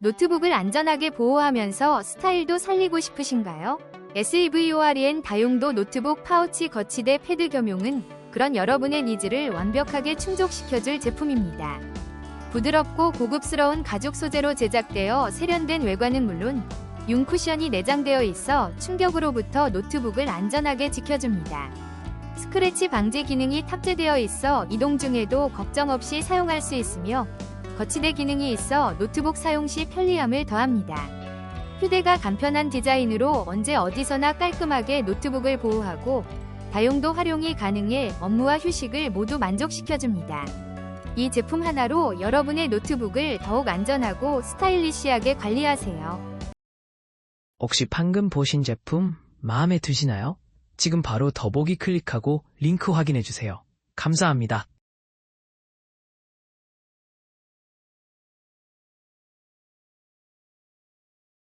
노트북을 안전하게 보호하면서 스타일도 살리고 싶으신가요? SEVOREN 다용도 노트북 파우치 거치대 패드 겸용은 그런 여러분의 니즈를 완벽하게 충족시켜줄 제품입니다. 부드럽고 고급스러운 가죽 소재로 제작되어 세련된 외관은 물론 융 쿠션이 내장되어 있어 충격으로부터 노트북을 안전하게 지켜줍니다. 스크래치 방지 기능이 탑재되어 있어 이동 중에도 걱정 없이 사용할 수 있으며 거치대 기능이 있어 노트북 사용 시 편리함을 더합니다. 휴대가 간편한 디자인으로 언제 어디서나 깔끔하게 노트북을 보호하고 다용도 활용이 가능해 업무와 휴식을 모두 만족시켜줍니다. 이 제품 하나로 여러분의 노트북을 더욱 안전하고 스타일리시하게 관리하세요. 혹시 방금 보신 제품 마음에 드시나요? 지금 바로 더보기 클릭하고 링크 확인해 주세요. 감사합니다.